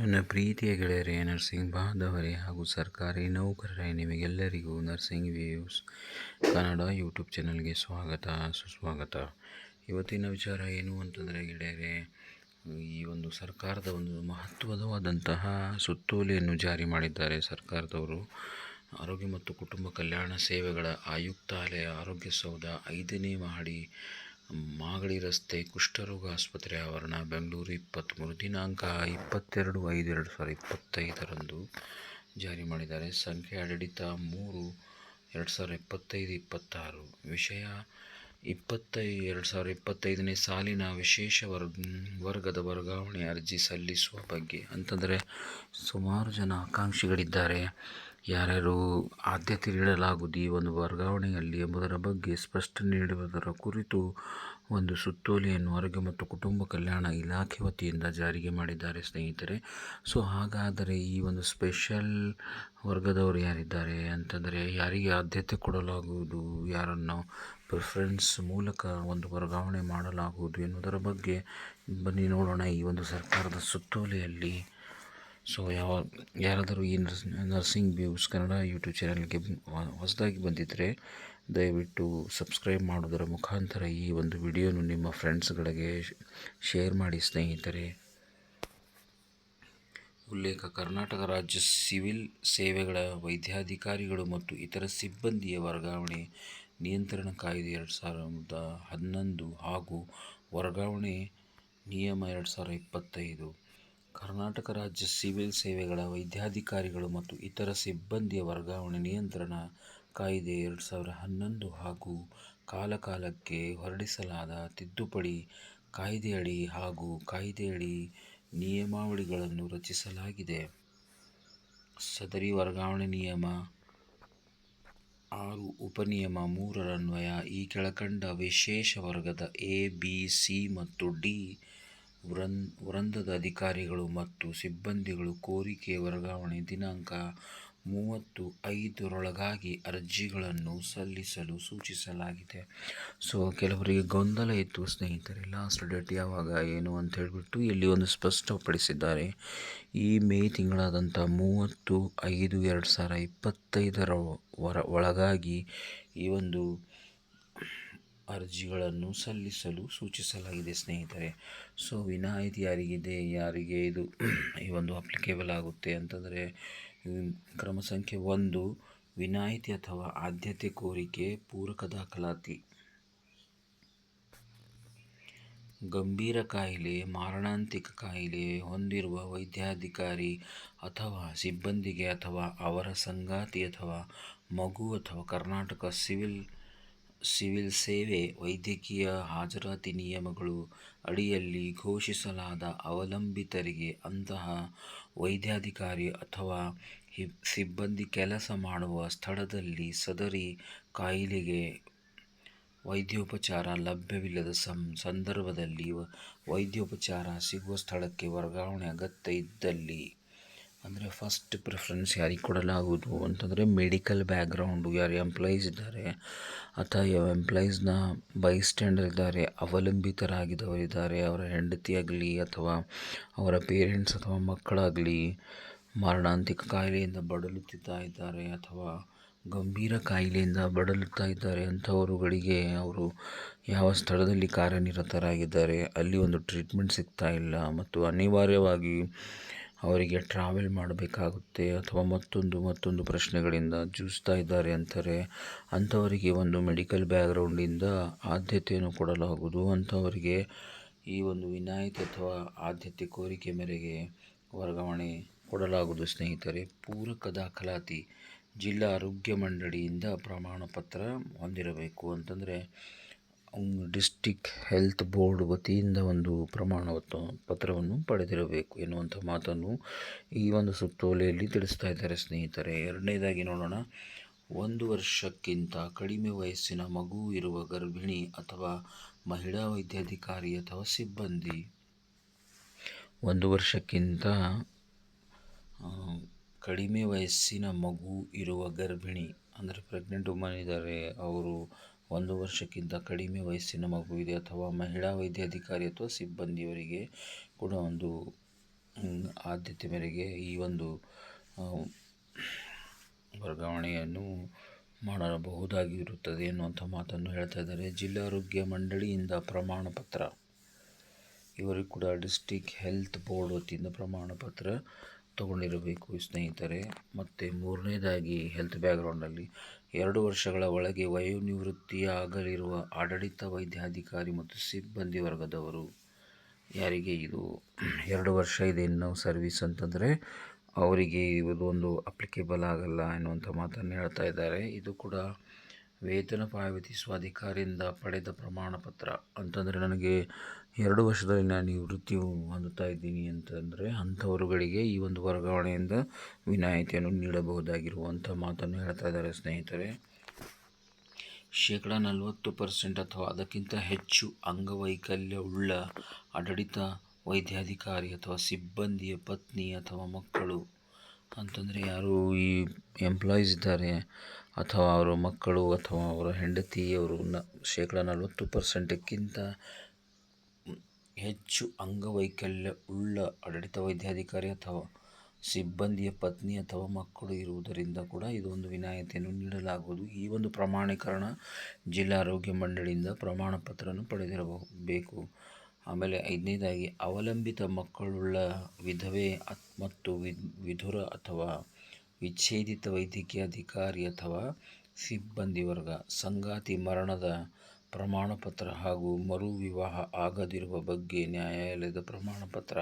ನನ್ನ ಪ್ರೀತಿಯ ಗೆಳೆಯರೇ ನರ್ಸಿಂಗ್ ಬಾಂಧವರೇ ಹಾಗೂ ಸರ್ಕಾರಿ ನೌಕರರೇ, ನಿಮಗೆಲ್ಲರಿಗೂ ನರ್ಸಿಂಗ್ ವ್ಯೂಸ್ ಕನ್ನಡ ಯೂಟ್ಯೂಬ್ ಚಾನಲ್ಗೆ ಸ್ವಾಗತ, ಸುಸ್ವಾಗತ. ಇವತ್ತಿನ ವಿಚಾರ ಏನು ಅಂತಂದರೆ ಗೆಳೆಯರೇ, ಈ ಒಂದು ಸರ್ಕಾರದ ಒಂದು ಮಹತ್ವದವಾದಂತಹ ಸುತ್ತೋಲೆಯನ್ನು ಜಾರಿ ಮಾಡಿದ್ದಾರೆ ಸರ್ಕಾರದವರು. ಆರೋಗ್ಯ ಮತ್ತು ಕುಟುಂಬ ಕಲ್ಯಾಣ ಸೇವೆಗಳ ಆಯುಕ್ತಾಲಯ, ಆರೋಗ್ಯ ಸೌಧ ಐದನೇ ಮಹಡಿ ಮಾಗಡಿ ರಸ್ತೆ ಕುಷ್ಠರೋಗ ಆಸ್ಪತ್ರೆ ಆವರಣ, ಬೆಂಗಳೂರು ಇಪ್ಪತ್ತ್ಮೂರು ದಿನಾಂಕ ಇಪ್ಪತ್ತೆರಡು ಐದು ಎರಡು ಸಾವಿರದ ಇಪ್ಪತ್ತೈದರಂದು ಜಾರಿ ಮಾಡಿದ್ದಾರೆ. ಸಂಖ್ಯೆ ಆಡಳಿತ ಮೂರು, ಎರಡು ಸಾವಿರದ ಇಪ್ಪತ್ತೈದು ಇಪ್ಪತ್ತಾರು. ವಿಷಯ, ಇಪ್ಪತ್ತೈ ಎರಡು ಸಾವಿರದ ಇಪ್ಪತ್ತೈದನೇ ಸಾಲಿನ ವಿಶೇಷ ವರ್ಗ ವರ್ಗದ ವರ್ಗಾವಣೆ ಅರ್ಜಿ ಸಲ್ಲಿಸುವ ಬಗ್ಗೆ ಅಂತಂದರೆ ಸುಮಾರು ಜನ ಆಕಾಂಕ್ಷಿಗಳಿದ್ದಾರೆ. ಯಾರ್ಯಾರು ಆದ್ಯತೆ ನೀಡಲಾಗುವುದು ಈ ಒಂದು ವರ್ಗಾವಣೆಯಲ್ಲಿ ಎಂಬುದರ ಬಗ್ಗೆ ಸ್ಪಷ್ಟನೆ ನೀಡುವುದರ ಕುರಿತು ಒಂದು ಸುತ್ತೋಲೆಯನ್ನು ಆರೋಗ್ಯ ಮತ್ತು ಕುಟುಂಬ ಕಲ್ಯಾಣ ಇಲಾಖೆ ವತಿಯಿಂದ ಜಾರಿಗೆ ಮಾಡಿದ್ದಾರೆ ಸ್ನೇಹಿತರೆ. ಸೊ, ಹಾಗಾದರೆ ಈ ಒಂದು ಸ್ಪೆಷಲ್ ವರ್ಗದವರು ಯಾರಿದ್ದಾರೆ? ಅಂತಂದರೆ ಯಾರಿಗೆ ಆದ್ಯತೆ ಕೊಡಲಾಗುವುದು? ಯಾರನ್ನು ಪ್ರಿಫರೆನ್ಸ್ ಮೂಲಕ ಒಂದು ವರ್ಗಾವಣೆ ಮಾಡಲಾಗುವುದು ಎನ್ನುವುದರ ಬಗ್ಗೆ ಬನ್ನಿ ನೋಡೋಣ. ಈ ಒಂದು ಸರ್ಕಾರದ ಸುತ್ತೋಲೆಯಲ್ಲಿ ಸೊ ಯಾವ, ಯಾರಾದರೂ ಈ nurse, nursing views Kannada YouTube ಚಾನಲ್ಗೆ ಹೊಸದಾಗಿ ಬಂದಿದ್ದರೆ ದಯವಿಟ್ಟು ಸಬ್ಸ್ಕ್ರೈಬ್ ಮಾಡೋದರ ಮುಖಾಂತರ ಈ ಒಂದು ವಿಡಿಯೋನು ನಿಮ್ಮ ಫ್ರೆಂಡ್ಸ್ಗಳಿಗೆ ಶೇರ್ ಮಾಡಿ ಸ್ನೇಹಿತರೆ. ಉಲ್ಲೇಖ, ಕರ್ನಾಟಕ ರಾಜ್ಯ ಸಿವಿಲ್ ಸೇವೆಗಳ ವೈದ್ಯಾಧಿಕಾರಿಗಳು ಮತ್ತು ಇತರ ಸಿಬ್ಬಂದಿಯ ವರ್ಗಾವಣೆ, ನಿಯಂತ್ರಣ ಕಾಯ್ದೆ ಎರಡು ಸಾವಿರದ ಹನ್ನೊಂದು ಹಾಗೂ ವರ್ಗಾವಣೆ ನಿಯಮ ಎರಡು ಸಾವಿರದ ಇಪ್ಪತ್ತೈದು. ಕರ್ನಾಟಕ ರಾಜ್ಯ ಸಿವಿಲ್ ಸೇವೆಗಳ ವೈದ್ಯಾಧಿಕಾರಿಗಳು ಮತ್ತು ಇತರ ಸಿಬ್ಬಂದಿಯ ವರ್ಗಾವಣೆ ನಿಯಂತ್ರಣ ಕಾಯ್ದೆ ಎರಡು ಸಾವಿರ ಹನ್ನೊಂದು ಹಾಗೂ ಕಾಲಕಾಲಕ್ಕೆ ಹೊರಡಿಸಲಾದ ತಿದ್ದುಪಡಿ ಕಾಯ್ದೆಯಡಿ ಹಾಗೂ ಕಾಯ್ದೆಯಡಿ ನಿಯಮಾವಳಿಗಳನ್ನು ರಚಿಸಲಾಗಿದೆ. ಸದರಿ ವರ್ಗಾವಣೆ ನಿಯಮ ಆರು ಉಪನಿಯಮ ಮೂರರನ್ವಯ ಈ ಕೆಳಕಂಡ ವಿಶೇಷ ವರ್ಗದ ಎ, ಬಿ, ಸಿ ಮತ್ತು ಡಿ ವೃಂದದ ಅಧಿಕಾರಿಗಳು ಮತ್ತು ಸಿಬ್ಬಂದಿಗಳು ಕೋರಿಕೆ ವರ್ಗಾವಣೆ ದಿನಾಂಕ ಮೂವತ್ತು ಐದರೊಳಗಾಗಿ ಅರ್ಜಿಗಳನ್ನು ಸಲ್ಲಿಸಲು ಸೂಚಿಸಲಾಗಿದೆ. ಸೊ, ಕೆಲವರಿಗೆ ಗೊಂದಲ ಇತ್ತು ಸ್ನೇಹಿತರೆ. ಲಾಸ್ಟ್ ಡೇಟ್ ಯಾವಾಗ, ಏನು ಅಂತ ಹೇಳಿಬಿಟ್ಟು ಇಲ್ಲಿ ಒಂದು ಸ್ಪಷ್ಟಪಡಿಸಿದ್ದಾರೆ. ಈ ಮೇ ತಿಂಗಳಾದಂಥ ಮೂವತ್ತು ಐದು ಎರಡು ಸಾವಿರ ಇಪ್ಪತ್ತೈದರ ವರ, ಒಳಗಾಗಿ ಈ ಒಂದು ಅರ್ಜಿಗಳನ್ನು ಸಲ್ಲಿಸಲು ಸೂಚಿಸಲಾಗಿದೆ, ಸ್ನೇಹಿತರೆ. ಸೊ, ವಿನಾಯಿತಿ ಯಾರಿಗಿದೆ, ಯಾರಿಗೆ ಇದು ಈ ಒಂದು ಅಪ್ಲಿಕೇಬಲ್ ಆಗುತ್ತೆ ಅಂತಂದರೆ ಕ್ರಮ ಸಂಖ್ಯೆ ಒಂದು, ವಿನಾಯಿತಿ ಅಥವಾ ಆದ್ಯತೆ ಕೋರಿಕೆ ಪೂರಕ ದಾಖಲಾತಿ. ಗಂಭೀರ ಕಾಯಿಲೆ, ಮಾರಣಾಂತಿಕ ಕಾಯಿಲೆ ಹೊಂದಿರುವ ವೈದ್ಯಾಧಿಕಾರಿ ಅಥವಾ ಸಿಬ್ಬಂದಿಗೆ ಅಥವಾ ಅವರ ಸಂಗಾತಿ ಅಥವಾ ಮಗು ಅಥವಾ ಕರ್ನಾಟಕ ಸಿವಿಲ್ ಸಿವಿಲ್ ಸೇವೆ ವೈದ್ಯಕೀಯ ಹಾಜರಾತಿ ನಿಯಮಗಳು ಅಡಿಯಲ್ಲಿ ಘೋಷಿಸಲಾದ ಅವಲಂಬಿತರಿಗೆ ಅಂತಹ ವೈದ್ಯಾಧಿಕಾರಿ ಅಥವಾ ಸಿಬ್ಬಂದಿ ಕೆಲಸ ಮಾಡುವ ಸ್ಥಳದಲ್ಲಿ ಸದರಿ ಕಾಯಿಲೆಗೆ ವೈದ್ಯೋಪಚಾರ ಲಭ್ಯವಿಲ್ಲದ ಸಂದರ್ಭದಲ್ಲಿ ವೈದ್ಯೋಪಚಾರ ಸಿಗುವ ಸ್ಥಳಕ್ಕೆ ವರ್ಗಾವಣೆ ಅಗತ್ಯ ಇದ್ದಲ್ಲಿ ಅಂದರೆ ಫಸ್ಟ್ ಪ್ರಿಫರೆನ್ಸ್ ಯಾರಿಗೆ ಕೊಡಲಾಗುವುದು ಅಂತಂದರೆ ಮೆಡಿಕಲ್ ಬ್ಯಾಕ್ಗ್ರೌಂಡು ಯಾರು ಎಂಪ್ಲಾಯೀಸ್ ಇದ್ದಾರೆ, ಅಥವಾ ಎಂಪ್ಲಾಯೀಸ್ನ ಬೈ ಸ್ಟ್ಯಾಂಡರ್ ಇದ್ದಾರೆ ಅವಲಂಬಿತರಾಗಿದ್ದವರಿದ್ದಾರೆ ಅವರ ಹೆಂಡತಿಯಾಗಲಿ ಅಥವಾ ಅವರ ಪೇರೆಂಟ್ಸ್ ಅಥವಾ ಮಕ್ಕಳಾಗಲಿ ಮಾರಣಾಂತಿಕ ಕಾಯಿಲೆಯಿಂದ ಬಳಲುತ್ತಾ ಇದ್ದಾರೆ ಅಥವಾ ಗಂಭೀರ ಕಾಯಿಲೆಯಿಂದ ಬಡಲುತ್ತಾ ಇದ್ದಾರೆ ಅಂಥವರುಗಳಿಗೆ ಅವರು ಯಾವ ಸ್ಥಳದಲ್ಲಿ ಕಾರ್ಯನಿರತರಾಗಿದ್ದಾರೆ, ಅಲ್ಲಿ ಒಂದು ಟ್ರೀಟ್ಮೆಂಟ್ ಸಿಗ್ತಾ ಇಲ್ಲ, ಮತ್ತು ಅನಿವಾರ್ಯವಾಗಿ ಅವರಿಗೆ ಟ್ರಾವೆಲ್ ಮಾಡಬೇಕಾಗುತ್ತೆ ಅಥವಾ ಮತ್ತೊಂದು ಮತ್ತೊಂದು ಪ್ರಶ್ನೆಗಳಿಂದ ಜೂಜ್ತಾ ಇದ್ದಾರೆ ಅಂತಾರೆ, ಅಂಥವರಿಗೆ ಒಂದು ಮೆಡಿಕಲ್ ಬ್ಯಾಗ್ರೌಂಡಿಂದ ಆದ್ಯತೆಯನ್ನು ಕೊಡಲಾಗುವುದು. ಅಂಥವರಿಗೆ ಈ ಒಂದು ವಿನಾಯಿತಿ ಅಥವಾ ಆದ್ಯತೆ ಕೋರಿಕೆ ಮೇರೆಗೆ ವರ್ಗಾವಣೆ ಕೊಡಲಾಗುವುದು. ಸ್ನೇಹಿತರೆ, ಪೂರಕ ದಾಖಲಾತಿ ಜಿಲ್ಲಾ ಆರೋಗ್ಯ ಮಂಡಳಿಯಿಂದ ಪ್ರಮಾಣ ಪತ್ರ ಹೊಂದಿರಬೇಕು. ಅಂತಂದರೆ ಡಿಸ್ಟಿಕ್ ಹೆಲ್ತ್ ಬೋರ್ಡ್ ವತಿಯಿಂದ ಒಂದು ಪ್ರಮಾಣ ಪತ್ರವನ್ನು ಪಡೆದಿರಬೇಕು ಎನ್ನುವಂಥ ಮಾತನ್ನು ಈ ಒಂದು ಸುತ್ತೋಲೆಯಲ್ಲಿ ತಿಳಿಸ್ತಾ ಇದ್ದಾರೆ ಸ್ನೇಹಿತರೆ. ಎರಡನೇದಾಗಿ ನೋಡೋಣ. ಒಂದು ವರ್ಷಕ್ಕಿಂತ ಕಡಿಮೆ ವಯಸ್ಸಿನ ಮಗು ಇರುವ ಗರ್ಭಿಣಿ ಅಥವಾ ಮಹಿಳಾ ವೈದ್ಯಾಧಿಕಾರಿ ಅಥವಾ ಸಿಬ್ಬಂದಿ. ಒಂದು ವರ್ಷಕ್ಕಿಂತ ಕಡಿಮೆ ವಯಸ್ಸಿನ ಮಗು ಇರುವ ಗರ್ಭಿಣಿ, ಅಂದರೆ ಪ್ರೆಗ್ನೆಂಟ್ ವುಮನ್ ಇದ್ದಾರೆ, ಅವರು ಒಂದು ವರ್ಷಕ್ಕಿಂತ ಕಡಿಮೆ ವಯಸ್ಸಿನ ಮಗುವಿಗೆ ಅಥವಾ ಮಹಿಳಾ ವೈದ್ಯಾಧಿಕಾರಿ ಅಥವಾ ಸಿಬ್ಬಂದಿಯವರಿಗೆ ಕೂಡ ಒಂದು ಆದ್ಯತೆ ಮೇರೆಗೆ ಈ ಒಂದು ವರ್ಗಾವಣೆಯನ್ನು ಮಾಡಬಹುದಾಗಿರುತ್ತದೆ ಎನ್ನುವಂಥ ಮಾತನ್ನು ಹೇಳ್ತಾ ಇದ್ದಾರೆ. ಜಿಲ್ಲಾ ಆರೋಗ್ಯ ಮಂಡಳಿಯಿಂದ ಪ್ರಮಾಣ ಪತ್ರ. ಇವರಿಗೂ ಕೂಡ ಡಿಸ್ಟಿಕ್ ಹೆಲ್ತ್ ಬೋರ್ಡ್ ವತಿಯಿಂದ ಪ್ರಮಾಣ ಪತ್ರ ತಗೊಂಡಿರಬೇಕು ಸ್ನೇಹಿತರೆ. ಮತ್ತು ಮೂರನೇದಾಗಿ ಹೆಲ್ತ್ ಬ್ಯಾಕ್ಗ್ರೌಂಡಲ್ಲಿ ಎರಡು ವರ್ಷಗಳ ಒಳಗೆ ವಯೋನಿವೃತ್ತಿಯಾಗಲಿರುವ ಆಡಳಿತ ವೈದ್ಯಾಧಿಕಾರಿ ಮತ್ತು ಸಿಬ್ಬಂದಿ ವರ್ಗದವರು. ಯಾರಿಗೆ ಇದು ಎರಡು ವರ್ಷ ಇದೆ ಇನ್ನು ಸರ್ವಿಸ್ ಅಂತಂದರೆ ಅವರಿಗೆ ಇದು ಒಂದು ಅಪ್ಲಿಕೇಬಲ್ ಆಗಲ್ಲ ಎನ್ನುವಂಥ ಮಾತನ್ನು ಹೇಳ್ತಾ ಇದ್ದಾರೆ. ಇದು ಕೂಡ ವೇತನ ಪಾವತಿಸುವ ಅಧಿಕಾರಿಯಿಂದ ಪಡೆದ ಪ್ರಮಾಣ ಪತ್ರ ಅಂತಂದರೆ ನನಗೆ ಎರಡು ವರ್ಷದಲ್ಲಿ ನಾನು ನಿವೃತ್ತಿ ಹೊಂದುತ್ತಾ ಇದ್ದೀನಿ ಅಂತಂದರೆ ಅಂಥವರುಗಳಿಗೆ ಈ ಒಂದು ವರ್ಗಾವಣೆಯಿಂದ ವಿನಾಯಿತಿಯನ್ನು ನೀಡಬಹುದಾಗಿರುವಂಥ ಮಾತನ್ನು ಹೇಳ್ತಾ ಇದ್ದಾರೆ ಸ್ನೇಹಿತರೆ. ಶೇಕಡ ನಲವತ್ತು ಪರ್ಸೆಂಟ್ ಅಥವಾ ಅದಕ್ಕಿಂತ ಹೆಚ್ಚು ಅಂಗವೈಕಲ್ಯವುಳ್ಳ ಆಡಳಿತ ವೈದ್ಯಾಧಿಕಾರಿ ಅಥವಾ ಸಿಬ್ಬಂದಿಯ ಪತ್ನಿ ಅಥವಾ ಮಕ್ಕಳು ಅಂತಂದರೆ ಯಾರು ಈ ಎಂಪ್ಲಾಯೀಸ್ ಇದ್ದಾರೆ ಅಥವಾ ಅವರ ಮಕ್ಕಳು ಅಥವಾ ಅವರ ಹೆಂಡತಿಯವರು ನ, ಶೇಕಡ ನಲವತ್ತು ಪರ್ಸೆಂಟಕ್ಕಿಂತ ಹೆಚ್ಚು ಅಂಗವೈಕಲ್ಯ ಉಳ್ಳ ಆಡಳಿತ ವೈದ್ಯಾಧಿಕಾರಿ ಅಥವಾ ಸಿಬ್ಬಂದಿಯ ಪತ್ನಿ ಅಥವಾ ಮಕ್ಕಳು ಇರುವುದರಿಂದ ಕೂಡ ಇದೊಂದು ವಿನಾಯಿತಿಯನ್ನು ನೀಡಲಾಗುವುದು. ಈ ಒಂದು ಪ್ರಮಾಣೀಕರಣ ಜಿಲ್ಲಾ ಆರೋಗ್ಯ ಮಂಡಳಿಯಿಂದ ಪ್ರಮಾಣ ಪತ್ರವನ್ನು ಪಡೆದಿರಬೇಕು. ಆಮೇಲೆ ಐದನೇದಾಗಿ, ಅವಲಂಬಿತ ಮಕ್ಕಳುಳ್ಳ ವಿಧವೆ ಮತ್ತು ವಿಧುರ ಅಥವಾ ವಿಚ್ಛೇದಿತ ವೈದ್ಯಕೀಯ ಅಧಿಕಾರಿ ಅಥವಾ ಸಿಬ್ಬಂದಿ ವರ್ಗ. ಸಂಗಾತಿ ಮರಣದ ಪ್ರಮಾಣಪತ್ರ ಹಾಗೂ ಮರು ವಿವಾಹ ಆಗದಿರುವ ಬಗ್ಗೆ ನ್ಯಾಯಾಲಯದ ಪ್ರಮಾಣಪತ್ರ.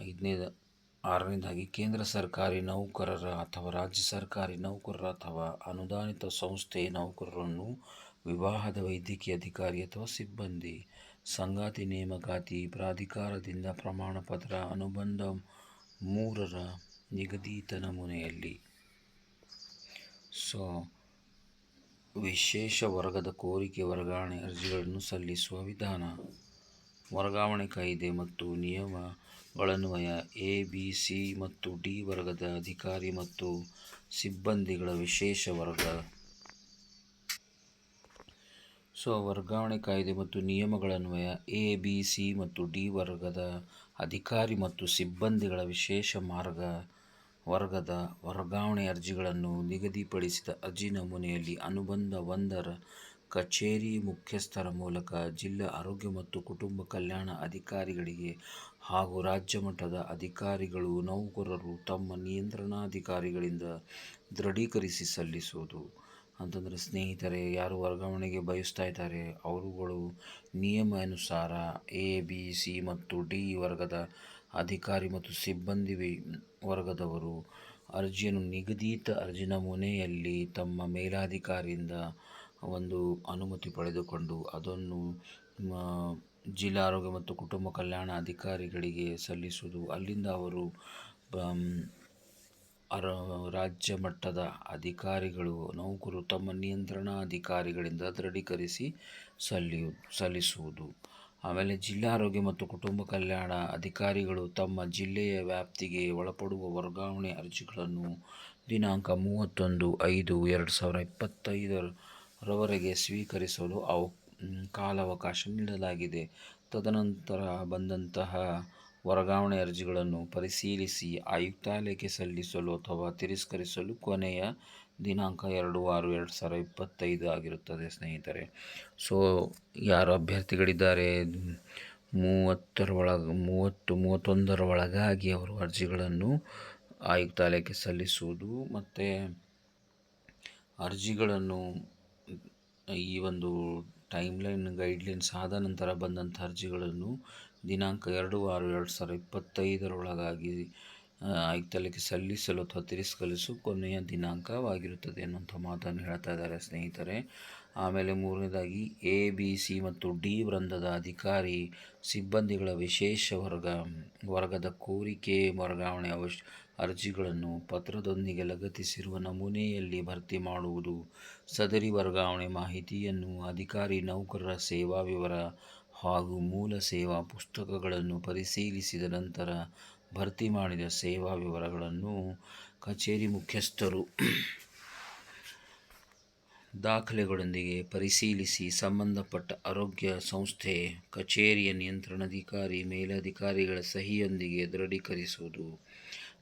ಐದನೇದ, ಆರನೇದಾಗಿ, ಕೇಂದ್ರ ಸರ್ಕಾರಿ ನೌಕರರ ಅಥವಾ ರಾಜ್ಯ ಸರ್ಕಾರಿ ನೌಕರರ ಅಥವಾ ಅನುದಾನಿತ ಸಂಸ್ಥೆಯ ನೌಕರರನ್ನು ವಿವಾಹದ ವೈದ್ಯಕೀಯ ಅಧಿಕಾರಿ ಅಥವಾ ಸಿಬ್ಬಂದಿ. ಸಂಗಾತಿ ನೇಮಕಾತಿ ಪ್ರಾಧಿಕಾರದಿಂದ ಪ್ರಮಾಣಪತ್ರ ಅನುಬಂಧ ಮೂರರ ನಿಗದಿತ ನಮೂನೆಯಲ್ಲಿ ಸೊ. ವಿಶೇಷ ವರ್ಗದ ಕೋರಿಕೆ ವರ್ಗಾವಣೆ ಅರ್ಜಿಗಳನ್ನು ಸಲ್ಲಿಸುವ ವಿಧಾನ. ವರ್ಗಾವಣೆ ಕಾಯ್ದೆ ಮತ್ತು ನಿಯಮಗಳನ್ವಯ ಎ, ಬಿ, ಸಿ ಮತ್ತು ಡಿ ವರ್ಗದ ಅಧಿಕಾರಿ ಮತ್ತು ಸಿಬ್ಬಂದಿಗಳ ವಿಶೇಷ ವರ್ಗ. ಸೊ. ವರ್ಗಾವಣೆ ಕಾಯ್ದೆ ಮತ್ತು ನಿಯಮಗಳನ್ವಯ ಎ, ಬಿ, ಸಿ ಮತ್ತು ಡಿ ವರ್ಗದ ಅಧಿಕಾರಿ ಮತ್ತು ಸಿಬ್ಬಂದಿಗಳ ವಿಶೇಷ ಮಾರ್ಗ ವರ್ಗದ ವರ್ಗಾವಣೆ ಅರ್ಜಿಗಳನ್ನು ನಿಗದಿಪಡಿಸಿದ ಅರ್ಜಿ ನಮೂನೆಯಲ್ಲಿ ಅನುಬಂಧ ಒಂದರ ಕಚೇರಿ ಮುಖ್ಯಸ್ಥರ ಮೂಲಕ ಜಿಲ್ಲಾ ಆರೋಗ್ಯ ಮತ್ತು ಕುಟುಂಬ ಕಲ್ಯಾಣ ಅಧಿಕಾರಿಗಳಿಗೆ ಹಾಗೂ ರಾಜ್ಯ ಮಟ್ಟದ ಅಧಿಕಾರಿಗಳು, ನೌಕರರು ತಮ್ಮ ನಿಯಂತ್ರಣಾಧಿಕಾರಿಗಳಿಂದ ದೃಢೀಕರಿಸಿ ಸಲ್ಲಿಸುವುದು. ಅಂತಂದರೆ ಸ್ನೇಹಿತರೆ, ಯಾರು ವರ್ಗಾವಣೆಗೆ ಬಯಸ್ತಾ ಇದ್ದಾರೆ, ಅವರುಗಳು ನಿಯಮ ಅನುಸಾರ ಎ ಬಿ ಸಿ ಮತ್ತು ಡಿ ವರ್ಗದ ಅಧಿಕಾರಿ ಮತ್ತು ಸಿಬ್ಬಂದಿ ವರ್ಗದವರು ಅರ್ಜಿಯನ್ನು ನಿಗದಿತ ಅರ್ಜಿ ನಮೂನೆಯಲ್ಲಿ ತಮ್ಮ ಮೇಲಾಧಿಕಾರಿಯಿಂದ ಒಂದು ಅನುಮತಿ ಪಡೆದುಕೊಂಡು ಅದನ್ನು ಜಿಲ್ಲಾ ಆರೋಗ್ಯ ಮತ್ತು ಕುಟುಂಬ ಕಲ್ಯಾಣ ಅಧಿಕಾರಿಗಳಿಗೆ ಸಲ್ಲಿಸುವುದು. ಅಲ್ಲಿಂದ ಅವರು ರಾಜ್ಯ ಮಟ್ಟದ ಅಧಿಕಾರಿಗಳು ನೌಕರು ತಮ್ಮ ನಿಯಂತ್ರಣಾಧಿಕಾರಿಗಳಿಂದ ದೃಢೀಕರಿಸಿ ಸಲ್ಲಿಯು, ಸಲ್ಲಿಸುವುದು. ಆಮೇಲೆ ಜಿಲ್ಲಾ ಆರೋಗ್ಯ ಮತ್ತು ಕುಟುಂಬ ಕಲ್ಯಾಣ ಅಧಿಕಾರಿಗಳು ತಮ್ಮ ಜಿಲ್ಲೆಯ ವ್ಯಾಪ್ತಿಗೆ ಒಳಪಡುವ ವರ್ಗಾವಣೆ ಅರ್ಜಿಗಳನ್ನು ದಿನಾಂಕ ಮೂವತ್ತೊಂದು ಐದು ಎರಡು ಸಾವಿರ ಇಪ್ಪತ್ತೈದರವರೆಗೆ ಸ್ವೀಕರಿಸಲು ಅವ, ಕಾಲಾವಕಾಶ ನೀಡಲಾಗಿದೆ. ತದನಂತರ ಬಂದಂತಹ ವರ್ಗಾವಣೆ ಅರ್ಜಿಗಳನ್ನು ಪರಿಶೀಲಿಸಿ ಆಯುಕ್ತಾಲಯಕ್ಕೆ ಸಲ್ಲಿಸಲು ಅಥವಾ ತಿರಸ್ಕರಿಸಲು ಕೊನೆಯ ದಿನಾಂಕ ಎರಡು ಆರು ಎರಡು ಸಾವಿರ ಇಪ್ಪತ್ತೈದು ಆಗಿರುತ್ತದೆ, ಸ್ನೇಹಿತರೆ. ಸೊ, ಯಾರು ಅಭ್ಯರ್ಥಿಗಳಿದ್ದಾರೆ? ಮೂವತ್ತರ ಒಳಗೆ, ಮೂವತ್ತು, ಮೂವತ್ತೊಂದರ ಒಳಗಾಗಿ ಅವರು ಅರ್ಜಿಗಳನ್ನು ಆಯುಕ್ತಾಲಯಕ್ಕೆ ಸಲ್ಲಿಸುವುದು ಮತ್ತು ಅರ್ಜಿಗಳನ್ನು ಈ ಒಂದು ಟೈಮ್ಲೈನ್, ಗೈಡ್ಲೈನ್ಸ್ ಆದ ನಂತರ ಬಂದಂಥ ಅರ್ಜಿಗಳನ್ನು ದಿನಾಂಕ ಎರಡು ಆರು ಎರಡು ಸಾವಿರದ ಇಪ್ಪತ್ತೈದರೊಳಗಾಗಿ ಆ, ಆಯುಕ್ತಾಲಯಕ್ಕೆ ಸಲ್ಲಿಸಲು ಅಥವಾ ತಿರಸ್ಕರಿಸು ಕೊನೆಯ ದಿನಾಂಕವಾಗಿರುತ್ತದೆ ಅನ್ನುವಂಥ ಮಾತನ್ನು ಹೇಳ್ತಾ ಇದ್ದಾರೆ ಸ್ನೇಹಿತರೆ. ಆಮೇಲೆ ಮೂರನೇದಾಗಿ ಎ ಬಿ ಸಿ ಮತ್ತು ಡಿ ವೃಂದದ ಅಧಿಕಾರಿ ಸಿಬ್ಬಂದಿಗಳ ವಿಶೇಷ ವರ್ಗ ವರ್ಗದ ಕೋರಿಕೆ ವರ್ಗಾವಣೆ ಅವಶ್ ಅರ್ಜಿಗಳನ್ನು ಪತ್ರದೊಂದಿಗೆ ಲಗತ್ತಿಸಿರುವ ನಮೂನೆಯಲ್ಲಿ ಭರ್ತಿ ಮಾಡುವುದು ಸದರಿ ವರ್ಗಾವಣೆ ಮಾಹಿತಿಯನ್ನು ಅಧಿಕಾರಿ ನೌಕರರ ಸೇವಾ ವಿವರ ಹಾಗೂ ಮೂಲ ಸೇವಾ ಪುಸ್ತಕಗಳನ್ನು ಪರಿಶೀಲಿಸಿದ ನಂತರ ಭರ್ತಿ ಮಾಡಿದ ಸೇವಾ ವಿವರಗಳನ್ನು ಕಚೇರಿ ಮುಖ್ಯಸ್ಥರು ದಾಖಲೆಗಳೊಂದಿಗೆ ಪರಿಶೀಲಿಸಿ ಸಂಬಂಧಪಟ್ಟ ಆರೋಗ್ಯ ಸಂಸ್ಥೆ, ಕಚೇರಿಯ ನಿಯಂತ್ರಣಾಧಿಕಾರಿ ಮೇಲಧಿಕಾರಿಗಳ ಸಹಿಯೊಂದಿಗೆ ದೃಢೀಕರಿಸುವುದು.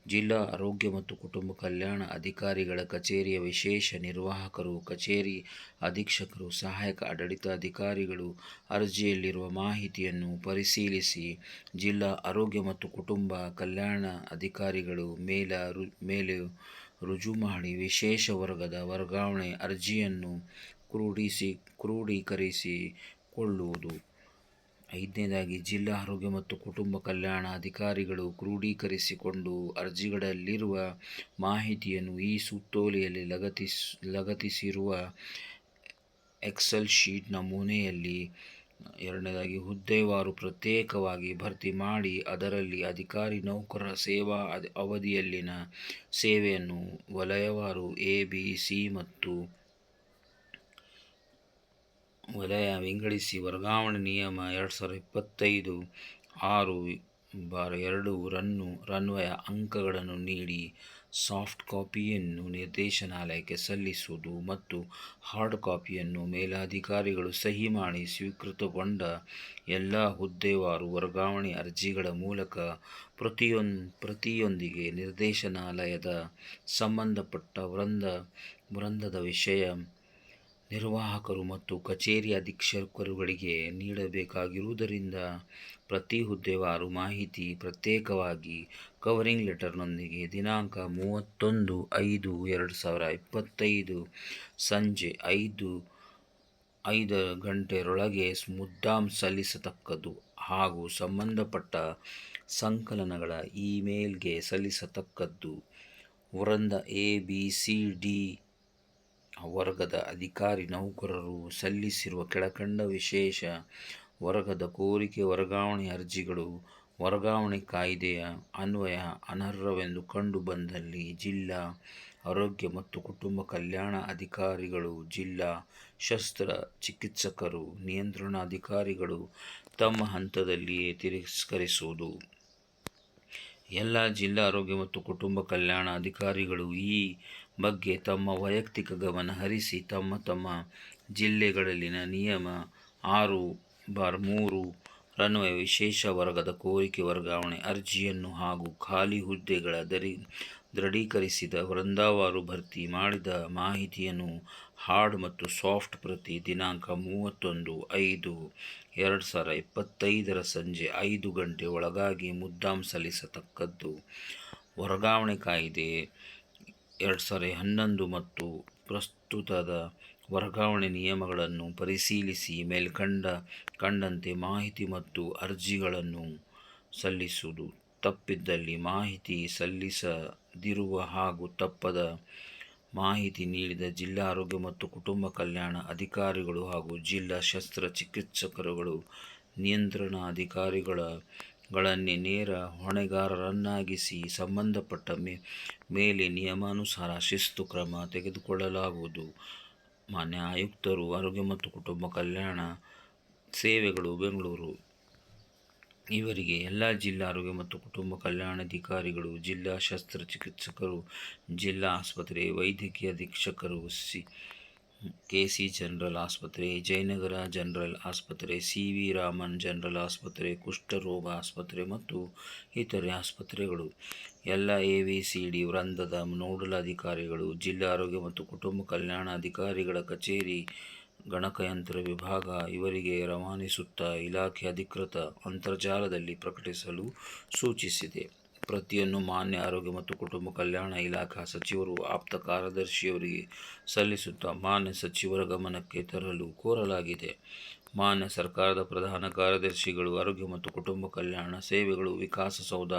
ಜಿಲ್ಲಾ ಆರೋಗ್ಯ ಮತ್ತು ಕುಟುಂಬ ಕಲ್ಯಾಣ ಅಧಿಕಾರಿಗಳ ಕಚೇರಿಯ ವಿಶೇಷ ನಿರ್ವಾಹಕರು, ಕಚೇರಿ ಅಧೀಕ್ಷಕರು, ಸಹಾಯಕ ಆಡಳಿತಾಧಿಕಾರಿಗಳು ಅರ್ಜಿಯಲ್ಲಿರುವ ಮಾಹಿತಿಯನ್ನು ಪರಿಶೀಲಿಸಿ ಜಿಲ್ಲಾ ಆರೋಗ್ಯ ಮತ್ತು ಕುಟುಂಬ ಕಲ್ಯಾಣ ಅಧಿಕಾರಿಗಳು ಮೇಲ ಮೇಲೆ ರುಜು ಮಾಡಿ ವಿಶೇಷ ವರ್ಗದ ವರ್ಗಾವಣೆ ಅರ್ಜಿಯನ್ನು ಕ್ರೋಢೀಕರಿಸಿಕೊಳ್ಳುವುದು. ಐದನೇದಾಗಿ ಜಿಲ್ಲಾ ಆರೋಗ್ಯ ಮತ್ತು ಕುಟುಂಬ ಕಲ್ಯಾಣ ಅಧಿಕಾರಿಗಳು ಕ್ರೋಢೀಕರಿಸಿಕೊಂಡು ಅರ್ಜಿಗಳಲ್ಲಿರುವ ಮಾಹಿತಿಯನ್ನು ಈ ಸುತ್ತೋಲೆಯಲ್ಲಿ ಲಗತ್ತಿಸಿರುವ ಎಕ್ಸೆಲ್ ಶೀಟ್ ನಮೂನೆಯಲ್ಲಿ ಎರಡನೇದಾಗಿ ಹುದ್ದೆವಾರು ಪ್ರತ್ಯೇಕವಾಗಿ ಭರ್ತಿ ಮಾಡಿ ಅದರಲ್ಲಿ ಅಧಿಕಾರಿ ನೌಕರರ ಸೇವಾ ಅವಧಿಯಲ್ಲಿನ ಸೇವೆಯನ್ನು ವಲಯವಾರು ಎ, ಬಿ, ಸಿ ಮತ್ತು ವಲಯ ವಿಂಗಡಿಸಿ ವರ್ಗಾವಣೆ ನಿಯಮ ಎರಡು ಸಾವಿರದ ಇಪ್ಪತ್ತೈದು ಆರು-ಎರಡು ರನ್ನು ರನ್ವಯ ಅಂಕಗಳನ್ನು ನೀಡಿ ಸಾಫ್ಟ್ ಕಾಪಿಯನ್ನು ನಿರ್ದೇಶನಾಲಯಕ್ಕೆ ಸಲ್ಲಿಸುವುದು ಮತ್ತು ಹಾರ್ಡ್ ಕಾಪಿಯನ್ನು ಮೇಲಾಧಿಕಾರಿಗಳು ಸಹಿ ಮಾಡಿ ಸ್ವೀಕೃತಗೊಂಡ ಎಲ್ಲ ಹುದ್ದೆವಾರು ವರ್ಗಾವಣೆ ಅರ್ಜಿಗಳ ಮೂಲಕ ಪ್ರತಿಯೊನ್ ಪ್ರತಿಯೊಂದಿಗೆ ನಿರ್ದೇಶನಾಲಯದ ಸಂಬಂಧಪಟ್ಟ ವೃಂದ ವೃಂದದ ವಿಷಯ ನಿರ್ವಾಹಕರು ಮತ್ತು ಕಚೇರಿ ಅಧೀಕ್ಷಕರುಗಳಿಗೆ ನೀಡಬೇಕಾಗಿರುವುದರಿಂದ ಪ್ರತಿ ಹುದ್ದೆವಾರು ಮಾಹಿತಿ ಪ್ರತ್ಯೇಕವಾಗಿ ಕವರಿಂಗ್ ಲೆಟರ್ನೊಂದಿಗೆ ದಿನಾಂಕ ಮೂವತ್ತೊಂದು ಐದು ಎರಡು ಸಾವಿರ ಇಪ್ಪತ್ತೈದು ಸಂಜೆ ಐದು ಐದು ಗಂಟೆಯೊಳಗೆ ಮುದ್ದಾಂ ಸಲ್ಲಿಸತಕ್ಕದ್ದು ಹಾಗೂ ಸಂಬಂಧಪಟ್ಟ ಸಂಕಲನಗಳ ಇಮೇಲ್ಗೆ ಮೇಲ್ಗೆ ಸಲ್ಲಿಸತಕ್ಕದ್ದು. ವೃಂದ ಎ, ಬಿ, ಸಿ, ಡಿ ವರ್ಗದ ಅಧಿಕಾರಿ ನೌಕರರು ಸಲ್ಲಿಸಿರುವ ಕೆಳಕಂಡ ವಿಶೇಷ ವರ್ಗದ ಕೋರಿಕೆ ವರ್ಗಾವಣೆ ಅರ್ಜಿಗಳು ವರ್ಗಾವಣೆ ಕಾಯ್ದೆಯ ಅನ್ವಯ ಅನರ್ಹವೆಂದು ಕಂಡು ಬಂದಲ್ಲಿ ಜಿಲ್ಲಾ ಆರೋಗ್ಯ ಮತ್ತು ಕುಟುಂಬ ಕಲ್ಯಾಣ ಅಧಿಕಾರಿಗಳು, ಜಿಲ್ಲಾ ಶಸ್ತ್ರ ಚಿಕಿತ್ಸಕರು, ನಿಯಂತ್ರಣ ಅಧಿಕಾರಿಗಳು ತಮ್ಮ ಹಂತದಲ್ಲಿಯೇ ತಿರಸ್ಕರಿಸುವುದು. ಎಲ್ಲ ಜಿಲ್ಲಾ ಆರೋಗ್ಯ ಮತ್ತು ಕುಟುಂಬ ಕಲ್ಯಾಣ ಅಧಿಕಾರಿಗಳು ಈ ಬಗ್ಗೆ ತಮ್ಮ ವೈಯಕ್ತಿಕ ಗಮನ ಹರಿಸಿ ತಮ್ಮ ತಮ್ಮ ಜಿಲ್ಲೆಗಳಲ್ಲಿನ ನಿಯಮ ಆರು ಬಾರ್ ಮೂರು ರನ್ವಯ ವಿಶೇಷ ವರ್ಗದ ಕೋರಿಕೆ ವರ್ಗಾವಣೆ ಅರ್ಜಿಯನ್ನು ಹಾಗೂ ಖಾಲಿ ಹುದ್ದೆಗಳ ದರಿ ದೃಢೀಕರಿಸಿದ ವೃಂದಾವಾರು ಭರ್ತಿ ಮಾಡಿದ ಮಾಹಿತಿಯನ್ನು ಹಾರ್ಡ್ ಮತ್ತು ಸಾಫ್ಟ್ ಪ್ರತಿ ದಿನಾಂಕ ಮೂವತ್ತೊಂದು ಐದು ಎರಡು ಸಾವಿರ ಇಪ್ಪತ್ತೈದರ ಸಂಜೆ ಐದು ಗಂಟೆ ಒಳಗಾಗಿ ಮುದ್ದಾಂ ಸಲ್ಲಿಸತಕ್ಕದ್ದು. ವರ್ಗಾವಣೆ ಕಾಯಿದೆ ಎರಡು ಸಾವಿರದ ಹನ್ನೊಂದು ಮತ್ತು ಪ್ರಸ್ತುತದ ವರ್ಗಾವಣೆ ನಿಯಮಗಳನ್ನು ಪರಿಶೀಲಿಸಿ ಮೇಲ್ಕಂಡ ಕಂಡಂತೆ ಮಾಹಿತಿ ಮತ್ತು ಅರ್ಜಿಗಳನ್ನು ಸಲ್ಲಿಸುವುದು. ತಪ್ಪಿದ್ದಲ್ಲಿ ಮಾಹಿತಿ ಸಲ್ಲಿಸದಿರುವ ಹಾಗೂ ತಪ್ಪದ ಮಾಹಿತಿ ನೀಡಿದ ಜಿಲ್ಲಾ ಆರೋಗ್ಯ ಮತ್ತು ಕುಟುಂಬ ಕಲ್ಯಾಣ ಅಧಿಕಾರಿಗಳು ಹಾಗೂ ಜಿಲ್ಲಾ ಶಸ್ತ್ರ ಚಿಕಿತ್ಸಕರು, ನಿಯಂತ್ರಣಾಧಿಕಾರಿಗಳನ್ನೇ ನೇರ ಹೊಣೆಗಾರರನ್ನಾಗಿಸಿ ಸಂಬಂಧಪಟ್ಟ ಮೇಲೆ ನಿಯಮಾನುಸಾರ ಶಿಸ್ತು ಕ್ರಮ ತೆಗೆದುಕೊಳ್ಳಲಾಗುವುದು. ಮಾನ್ಯ ಆಯುಕ್ತರು, ಆರೋಗ್ಯ ಮತ್ತು ಕುಟುಂಬ ಕಲ್ಯಾಣ ಸೇವೆಗಳು, ಬೆಂಗಳೂರು ಇವರಿಗೆ ಎಲ್ಲ ಜಿಲ್ಲಾ ಆರೋಗ್ಯ ಮತ್ತು ಕುಟುಂಬ ಕಲ್ಯಾಣಾಧಿಕಾರಿಗಳು, ಜಿಲ್ಲಾ ಶಸ್ತ್ರಚಿಕಿತ್ಸಕರು ಜಿಲ್ಲಾ ಆಸ್ಪತ್ರೆ ವೈದ್ಯಕೀಯ ಅಧೀಕ್ಷಕರು, ಕೆ. ಸಿ. ಜನರಲ್ ಆಸ್ಪತ್ರೆ, ಜಯನಗರ ಜನರಲ್ ಆಸ್ಪತ್ರೆ, ಸಿ. ವಿ. ರಾಮನ್ ಜನರಲ್ ಆಸ್ಪತ್ರೆ, ಕುಷ್ಠರೋಗ ಆಸ್ಪತ್ರೆ ಮತ್ತು ಇತರೆ ಆಸ್ಪತ್ರೆಗಳು, ಎಲ್ಲ ಎ, ವಿ ಸಿ, ಡಿ ವೃಂದದ ನೋಡಲ್ ಅಧಿಕಾರಿಗಳು, ಜಿಲ್ಲಾ ಆರೋಗ್ಯ ಮತ್ತು ಕುಟುಂಬ ಕಲ್ಯಾಣಾಧಿಕಾರಿಗಳ ಕಚೇರಿ ಗಣಕಯಂತ್ರ ವಿಭಾಗ ಇವರಿಗೆ ರವಾನಿಸುತ್ತಾ ಇಲಾಖೆ ಅಧಿಕೃತ ಅಂತರ್ಜಾಲದಲ್ಲಿ ಪ್ರಕಟಿಸಲು ಸೂಚಿಸಿದೆ. ಪ್ರತಿಯನ್ನು ಮಾನ್ಯ ಆರೋಗ್ಯ ಮತ್ತು ಕುಟುಂಬ ಕಲ್ಯಾಣ ಇಲಾಖಾ ಸಚಿವರು ಆಪ್ತ ಕಾರ್ಯದರ್ಶಿಯವರಿಗೆ ಸಲ್ಲಿಸುತ್ತಾ ಮಾನ್ಯ ಸಚಿವರ ಗಮನಕ್ಕೆ ತರಲು ಕೋರಲಾಗಿದೆ. ಮಾನ್ಯ ಸರ್ಕಾರದ ಪ್ರಧಾನ ಕಾರ್ಯದರ್ಶಿಗಳು, ಆರೋಗ್ಯ ಮತ್ತು ಕುಟುಂಬ ಕಲ್ಯಾಣ ಸೇವೆಗಳು, ವಿಕಾಸಸೌಧ,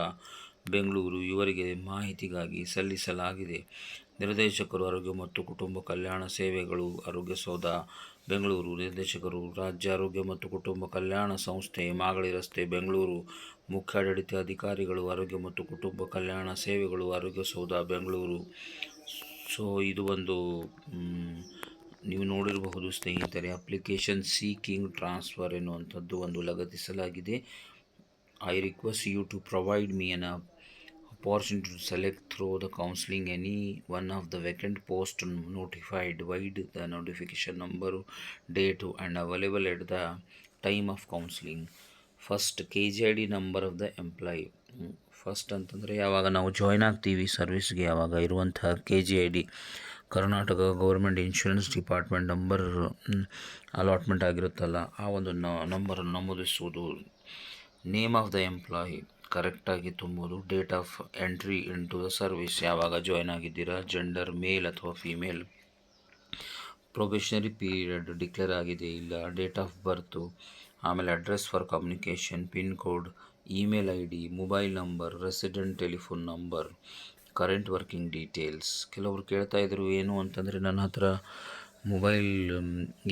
ಬೆಂಗಳೂರು ಇವರಿಗೆ ಮಾಹಿತಿಗಾಗಿ ಸಲ್ಲಿಸಲಾಗಿದೆ. ನಿರ್ದೇಶಕರು, ಆರೋಗ್ಯ ಮತ್ತು ಕುಟುಂಬ ಕಲ್ಯಾಣ ಸೇವೆಗಳು, ಆರೋಗ್ಯ ಸೌಧ ಬೆಂಗಳೂರು ನಿರ್ದೇಶಕರು, ರಾಜ್ಯ ಆರೋಗ್ಯ ಮತ್ತು ಕುಟುಂಬ ಕಲ್ಯಾಣ ಸಂಸ್ಥೆ, ಮಾಗಡಿ ರಸ್ತೆ, ಬೆಂಗಳೂರು ಮುಖ್ಯಾಡಳಿತ ಅಧಿಕಾರಿಗಳು, ಆರೋಗ್ಯ ಮತ್ತು ಕುಟುಂಬ ಕಲ್ಯಾಣ ಸೇವೆಗಳು, ಆರೋಗ್ಯ ಸೌಧ, ಬೆಂಗಳೂರು. ಸೊ ಇದು ಒಂದು ನೀವು ನೋಡಿರಬಹುದು ಸ್ನೇಹಿತರೆ ಅಪ್ಲಿಕೇಶನ್ ಸೀಕಿಂಗ್ ಟ್ರಾನ್ಸ್ಫರ್ ಎನ್ನುವಂಥದ್ದು ಒಂದು ಲಗತ್ತಿಸಲಾಗಿದೆ. I request you to provide me an opportunity to select through the counselling any one of the vacant post notified vide the notification number date and available at the time of counselling first K G I D number of the employee first ಅಂತಂದರೆ ಯಾವಾಗ ನಾವು join ಆಗ್ತೀವಿ ಸರ್ವಿಸ್ಗೆ ಯಾವಾಗ ಇರುವಂತಹ K G I D Karnataka government insurance department number allotment ಆಗಿರುತ್ತಲ್ಲ, ಆ ಒಂದು ನಂಬರನ್ನು ನಮೂದಿಸುವುದು. ನೇಮ್ ಆಫ್ ದ ಎಂಪ್ಲಾಯಿ ಕರೆಕ್ಟಾಗಿ ತುಂಬುವುದು date of entry into the service ಯಾವಾಗ ಜಾಯ್ನ್ ಆಗಿದ್ದೀರಾ? ಜೆಂಡರ್ ಮೇಲ್ ಅಥವಾ ಫೀಮೇಲ್ ಪ್ರೊಬೆಷನರಿ ಪೀರಿಯಡ್ ಡಿಕ್ಲೇರ್ ಆಗಿದೆ ಇಲ್ಲ ಡೇಟ್ ಆಫ್ ಬರ್ತು ಆಮೇಲೆ address for communication pin code email I D mobile number resident telephone number current working details ಕೆಲವರು ಕೇಳ್ತಾ ಇದ್ರು, ಏನು ಅಂತಂದರೆ ನನ್ನ ಹತ್ರ ಮೊಬೈಲ್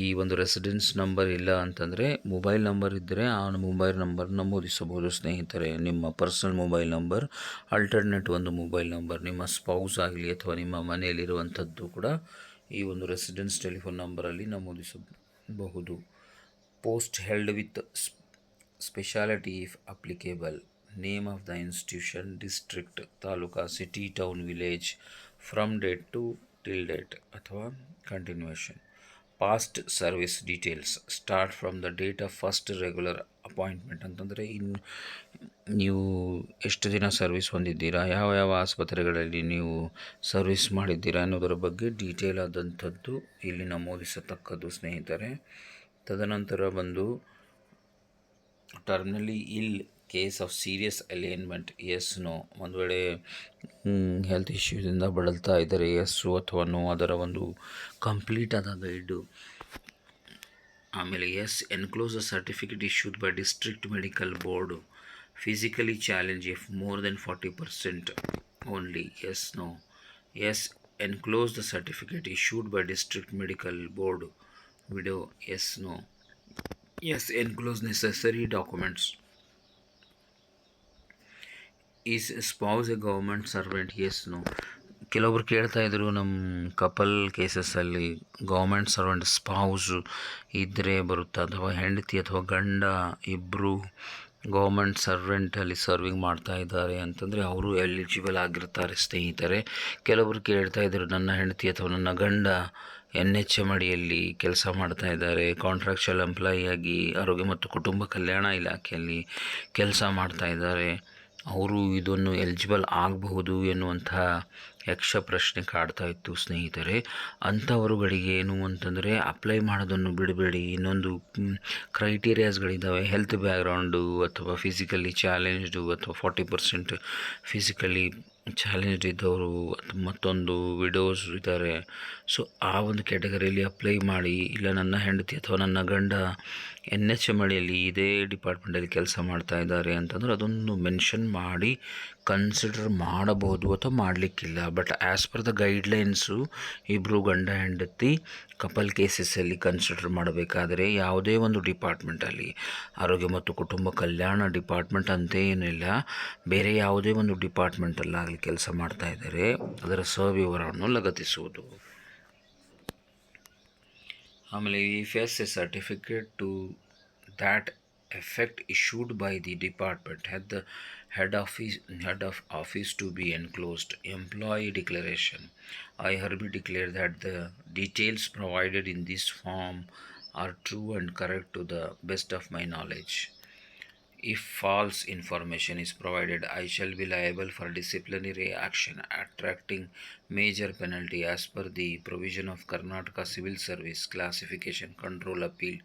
ಈ ಒಂದು ರೆಸಿಡೆನ್ಸ್ ನಂಬರ್ ಇಲ್ಲ ಅಂತಂದರೆ ಮೊಬೈಲ್ ನಂಬರ್ ಇದ್ದರೆ ಆ ಮೊಬೈಲ್ ನಂಬರ್ ನಮೂದಿಸಬಹುದು ಸ್ನೇಹಿತರೆ. ನಿಮ್ಮ ಪರ್ಸನಲ್ ಮೊಬೈಲ್ ನಂಬರ್ ಅಲ್ಟರ್ನೇಟ್ ಒಂದು ಮೊಬೈಲ್ ನಂಬರ್ ನಿಮ್ಮ ಸ್ಪೌಸ್ ಆಗಲಿ ಅಥವಾ ನಿಮ್ಮ ಮನೆಯಲ್ಲಿರುವಂಥದ್ದು ಕೂಡ ಈ ಒಂದು ರೆಸಿಡೆನ್ಸ್ ಟೆಲಿಫೋನ್ ನಂಬರಲ್ಲಿ ನಮೂದಿಸಬಹುದು. Post held with speciality if applicable. Name of the institution, district, taluka, city, town, village, from date to till date ಅಥವಾ continuation past service details start from the date of first regular appointment. ಅಂತಂದರೆ ಇನ್ನು ನೀವು ಎಷ್ಟು ದಿನ service ಹೊಂದಿದ್ದೀರಾ, ಯಾವ ಯಾವ ಆಸ್ಪತ್ರೆಗಳಲ್ಲಿ ನೀವು ಸರ್ವಿಸ್ ಮಾಡಿದ್ದೀರಾ ಅನ್ನೋದರ ಬಗ್ಗೆ ಡೀಟೇಲ್ ಆದಂಥದ್ದು ಇಲ್ಲಿ ನಮೂದಿಸತಕ್ಕದ್ದು ಸ್ನೇಹಿತರೆ. ತದನಂತರ ಬಂದು terminally ill case of serious alignment yes no ಒಂದು ವೇಳೆ ಹೆಲ್ತ್ ಇಶ್ಯೂಸಿಂದ ಬಳಲ್ತಾ ಇದ್ದರೆ ಎಸ್ಸು ಅಥವಾ ನೋ ಅದರ ಒಂದು ಕಂಪ್ಲೀಟ್ ಆದ ಗೈಡು. ಆಮೇಲೆ yes enclose a certificate issued by district medical board. Physically challenge if more than forty percent only yes no yes enclose the certificate issued by district medical board. Widow yes no yes enclose necessary documents is spouse a government servant yes no ಕೆಲವೊಬ್ರು ಕೇಳ್ತಾ ಇದ್ರು ನಮ್ಮ couple ಕೇಸಸ್ಸಲ್ಲಿ government servant spouse ಇದ್ದರೆ ಬರುತ್ತಾ? ಅಥವಾ ಹೆಂಡತಿ ಅಥವಾ ಗಂಡ ಇಬ್ಬರು ಗೌರ್ಮೆಂಟ್ ಸರ್ವೆಂಟಲ್ಲಿ ಸರ್ವಿಂಗ್ ಮಾಡ್ತಾ ಇದ್ದಾರೆ ಅಂತಂದರೆ ಅವರು ಎಲಿಜಿಬಲ್ ಆಗಿರ್ತಾರೆ ಸ್ನೇಹಿತರೆ. ಕೆಲವರು ಕೇಳ್ತಾ ಇದ್ದರು ನನ್ನ ಹೆಂಡತಿ ಅಥವಾ ನನ್ನ ಗಂಡ ಎನ್ ಎಚ್ ಎಂ ಅಡಿಯಲ್ಲಿ ಕೆಲಸ ಮಾಡ್ತಾ ಇದ್ದಾರೆ. ಕಾಂಟ್ರಾಕ್ಚುಯಲ್ ಎಂಪ್ಲಾಯಿಯಾಗಿ ಆರೋಗ್ಯ ಮತ್ತು ಕುಟುಂಬ ಕಲ್ಯಾಣ ಇಲಾಖೆಯಲ್ಲಿ ಕೆಲಸ ಮಾಡ್ತಾ ಇದ್ದಾರೆ. ಅವರು ಇದನ್ನು ಎಲಿಜಿಬಲ್ ಆಗಬಹುದು ಎನ್ನುವಂತಹ ಯಕ್ಷ ಪ್ರಶ್ನೆ ಕಾಡ್ತಾ ಇತ್ತು ಸ್ನೇಹಿತರೆ. ಅಂಥವರುಗಳಿಗೆ ಏನು ಅಂತಂದರೆ ಅಪ್ಲೈ ಮಾಡೋದನ್ನು ಬಿಡಬೇಡಿ. ಇನ್ನೊಂದು ಕ್ರೈಟೀರಿಯಾಸ್ಗಳಿದ್ದಾವೆ ಹೆಲ್ತ್ ಬ್ಯಾಕ್ಗ್ರೌಂಡು ಅಥವಾ ಫಿಸಿಕಲಿ ಚಾಲೆಂಜ್ಡು ಅಥವಾ ಫಾರ್ಟಿ ಪರ್ಸೆಂಟ್ ಫಿಸಿಕಲಿ ಚಾಲೆಂಜ್ಡ್ ಇದ್ದವರು ಮತ್ತೊಂದು ವಿಡೋಸ್ ಇದ್ದಾರೆ. ಸೊ ಆ ಒಂದು ಕ್ಯಾಟಗರಿಯಲ್ಲಿ ಅಪ್ಲೈ ಮಾಡಿ, ಇಲ್ಲ ನನ್ನ ಹೆಂಡತಿ ಅಥವಾ ನನ್ನ ಗಂಡ ಎನ್ ಎಚ್ ಎಂ ಅಡಿಯಲ್ಲಿ ಇದೇ ಡಿಪಾರ್ಟ್ಮೆಂಟಲ್ಲಿ ಕೆಲಸ ಮಾಡ್ತಾ ಇದ್ದಾರೆ ಅಂತಂದ್ರೆ ಅದೊಂದು ಮೆನ್ಷನ್ ಮಾಡಿ ಕನ್ಸಿಡರ್ ಮಾಡಬಹುದು ಅಥವಾ ಮಾಡಲಿಕ್ಕಿಲ್ಲ. But as per the guidelines ಇಬ್ಬರು ಗಂಡ ಹೆಂಡತಿ ಕಪಲ್ ಕೇಸಸ್ಸಲ್ಲಿ ಕನ್ಸಿಡರ್ ಮಾಡಬೇಕಾದರೆ ಯಾವುದೇ ಒಂದು ಡಿಪಾರ್ಟ್ಮೆಂಟಲ್ಲಿ ಆರೋಗ್ಯ ಮತ್ತು ಕುಟುಂಬ ಕಲ್ಯಾಣ ಡಿಪಾರ್ಟ್ಮೆಂಟ್ ಅಂತ ಏನಿಲ್ಲ. ಬೇರೆ ಯಾವುದೇ ಒಂದು ಡಿಪಾರ್ಟ್ಮೆಂಟಲ್ಲಾಗಲಿ ಕೆಲಸ ಮಾಡ್ತಾ ಇದ್ದಾರೆ ಅದರ ಸವಿವರವನ್ನು ಲಗತ್ತಿಸುವುದು. ಆಮೇಲೆ if yes a certificate to that effect issued by the department head the head office head of office to be enclosed. Employee declaration. I hereby declare that the details provided in this form are true and correct to the best of my knowledge. If false information is provided i shall be liable for disciplinary action attracting major penalty as per the provision of karnataka civil service classification control appeal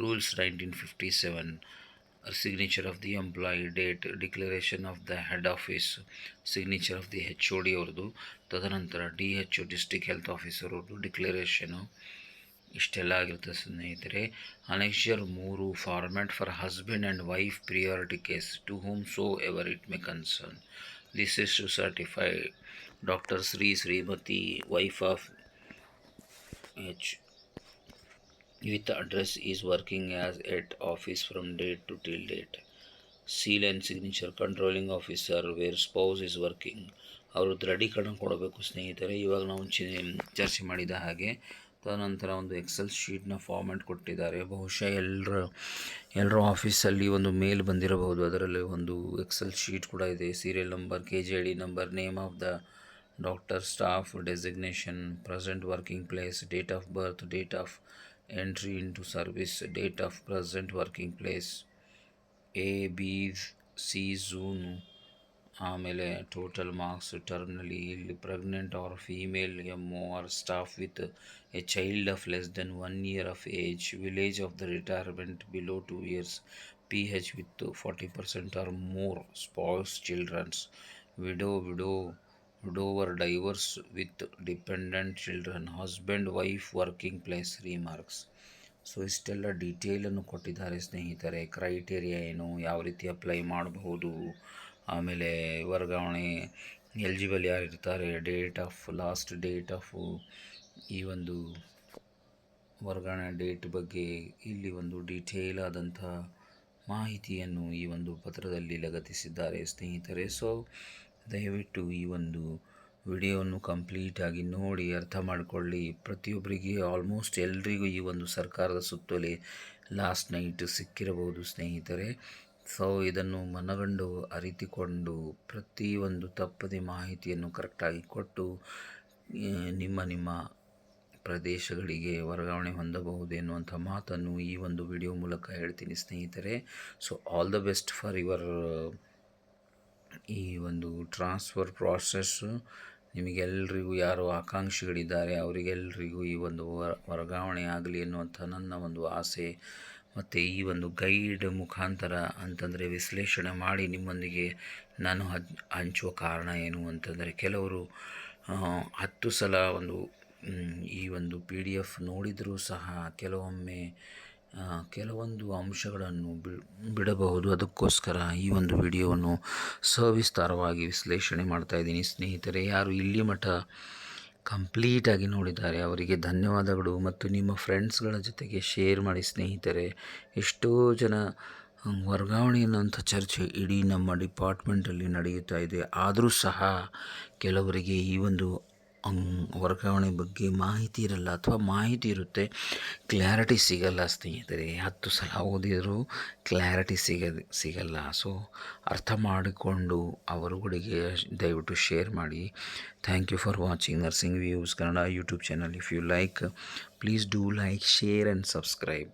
rules 1957 A signature of the date declaration of the head office, signature of the H O D ಅವ್ರದ್ದು. ತದನಂತರ D H district health officer ಅವ್ರದ್ದು declaration ಇಷ್ಟೆಲ್ಲ ಆಗಿರುತ್ತೆ ಸ್ನೇಹಿತರೆ. Annexure ಮೂರು format for husband and wife priority case to whomsoever it may concern this is to certify doctor Shri Shrimati wife of H with address is working as at office from date to till date. Seal and signature controlling officer where spouse is working ಅವರು ದೃಢೀಕರಣ ಕೊಡಬೇಕು ಸ್ನೇಹಿತರೆ. ಇವಾಗ ನಾವು ಚಿ ಚರ್ಚೆ ಮಾಡಿದ ಹಾಗೆ ತದನಂತರ ಒಂದು ಎಕ್ಸೆಲ್ ಶೀಟ್ನ ಫಾರ್ಮ್ಯಾಟ್ ಕೊಟ್ಟಿದ್ದಾರೆ. ಬಹುಶಃ ಎಲ್ಲರ ಎಲ್ಲರ ಆಫೀಸಲ್ಲಿ ಒಂದು ಮೇಲ್ ಬಂದಿರಬಹುದು. ಅದರಲ್ಲಿ ಒಂದು ಎಕ್ಸೆಲ್ ಶೀಟ್ ಕೂಡ ಇದೆ. Serial number K G D number name of the doctor staff designation present working place date of birth date of entry into service date of present working place A B C zone ಆಮೇಲೆ total marks ಟರ್ಮ್ನಲ್ಲಿ ಇಲ್ಲಿ pregnant or female M R staff with a child of less than one year of age village of the retirement below two years P H with forty percent or more spouse childrens widow widow widower divorce with dependent children husband wife working place remarks. So, ಇಷ್ಟೆಲ್ಲ ಡೀಟೇಲನ್ನು ಕೊಟ್ಟಿದ್ದಾರೆ ಸ್ನೇಹಿತರೆ. Criteria ಏನು, ಯಾವ ರೀತಿ apply ಮಾಡಬಹುದು, ಆಮೇಲೆ ವರ್ಗಾವಣೆ ಎಲಿಜಿಬಲ್ ಯಾರಿರ್ತಾರೆ date of, last date of ಈ ಒಂದು ವರ್ಗಾವಣೆ ಡೇಟ್ ಬಗ್ಗೆ ಇಲ್ಲಿ ಒಂದು ಡೀಟೇಲ್ ಆದಂಥ ಮಾಹಿತಿಯನ್ನು ಈ ಒಂದು ಪತ್ರದಲ್ಲಿ ಲಗತ್ತಿಸಿದ್ದಾರೆ ಸ್ನೇಹಿತರೆ. ಸೊ ದಯವಿಟ್ಟು ಈ ಒಂದು ವಿಡಿಯೋವನ್ನು ಕಂಪ್ಲೀಟಾಗಿ ನೋಡಿ ಅರ್ಥ ಮಾಡಿಕೊಳ್ಳಿ. ಪ್ರತಿಯೊಬ್ಬರಿಗೆ ಆಲ್ಮೋಸ್ಟ್ ಎಲ್ರಿಗೂ ಈ ಒಂದು ಸರ್ಕಾರದ ಸುತ್ತೋಲೆ ಲಾಸ್ಟ್ ನೈಟ್ ಸಿಕ್ಕಿರಬಹುದು ಸ್ನೇಹಿತರೆ. ಸೊ ಇದನ್ನು ಮನಗಂಡು ಅರಿತುಕೊಂಡು ಪ್ರತಿಯೊಂದು ತಪ್ಪದೇ ಮಾಹಿತಿಯನ್ನು ಕರೆಕ್ಟಾಗಿ ಕೊಟ್ಟು ನಿಮ್ಮ ನಿಮ್ಮ ಪ್ರದೇಶಗಳಿಗೆ ವರ್ಗಾವಣೆ ಹೊಂದಬಹುದು ಎನ್ನುವಂಥ ಮಾತನ್ನು ಈ ಒಂದು ವಿಡಿಯೋ ಮೂಲಕ ಹೇಳ್ತೀನಿ ಸ್ನೇಹಿತರೆ. So all the best for your ಈ ಒಂದು ಟ್ರಾನ್ಸ್ಫರ್ ಪ್ರಾಸೆಸ್ಸು ನಿಮಗೆಲ್ಲರಿಗೂ ಯಾರು ಆಕಾಂಕ್ಷಿಗಳಿದ್ದಾರೆ ಅವರಿಗೆಲ್ಲರಿಗೂ ಈ ಒಂದು ವರ್- ವರ್ಗಾವಣೆ ಆಗಲಿ ಎನ್ನುವಂಥ ನನ್ನ ಒಂದು ಆಸೆ. ಮತ್ತು ಈ ಒಂದು ಗೈಡ್ ಮುಖಾಂತರ ಅಂತಂದರೆ ವಿಶ್ಲೇಷಣೆ ಮಾಡಿ ನಿಮ್ಮೊಂದಿಗೆ ನಾನು ಹಂಚುವ ಕಾರಣ ಏನು ಅಂತಂದರೆ ಕೆಲವರು ಹತ್ತು ಸಲ ಒಂದು ಈ ಒಂದು ಪಿ ಡಿ ಎಫ್ ನೋಡಿದರೂ ಸಹ ಕೆಲವೊಮ್ಮೆ ಕೆಲವೊಂದು ಅಂಶಗಳನ್ನು ಬಿಡಬಹುದು. ಅದಕ್ಕೋಸ್ಕರ ಈ ಒಂದು ವಿಡಿಯೋವನ್ನು ಸವಿಸ್ತಾರವಾಗಿ ವಿಶ್ಲೇಷಣೆ ಮಾಡ್ತಾ ಇದ್ದೀನಿ. ಸ್ನೇಹಿತರೆ, ಯಾರು ಇಲ್ಲಿ ಮಠ ಕಂಪ್ಲೀಟಾಗಿ ನೋಡಿದ್ದಾರೆ, ಅವರಿಗೆ ಧನ್ಯವಾದಗಳು ಮತ್ತು ನಿಮ್ಮ ಫ್ರೆಂಡ್ಸ್ಗಳ ಜೊತೆಗೆ ಶೇರ್ ಮಾಡಿ. ಸ್ನೇಹಿತರೆ, ಎಷ್ಟೋ ಜನ ವರ್ಗಾವಣೆ ಅನ್ನೋಂಥ ಚರ್ಚೆ ಇಡೀ ನಮ್ಮ ಡಿಪಾರ್ಟ್ಮೆಂಟಲ್ಲಿ ನಡೆಯುತ್ತಾ ಇದೆ. ಆದರೂ ಸಹ ಕೆಲವರಿಗೆ ಈ ಒಂದು ವರ್ಗಾವಣೆ ಬಗ್ಗೆ ಮಾಹಿತಿ ಇರಲ್ಲ ಅಥವಾ ಮಾಹಿತಿ ಇರುತ್ತೆ ಕ್ಲ್ಯಾರಿಟಿ ಸಿಗಲ್ಲ ಸ್ನೇಹಿತರೆ. ಹತ್ತು ಸಲ ಓದಿದರೂ ಕ್ಲ್ಯಾರಿಟಿ ಸಿಗ ಸಿಗಲ್ಲ. ಸೊ ಅರ್ಥ ಮಾಡಿಕೊಂಡು ಅವರುಗಳಿಗೆ ದಯವಿಟ್ಟು ಶೇರ್ ಮಾಡಿ. Thank you for watching nursing views Kannada YouTube channel if you like please do like share and subscribe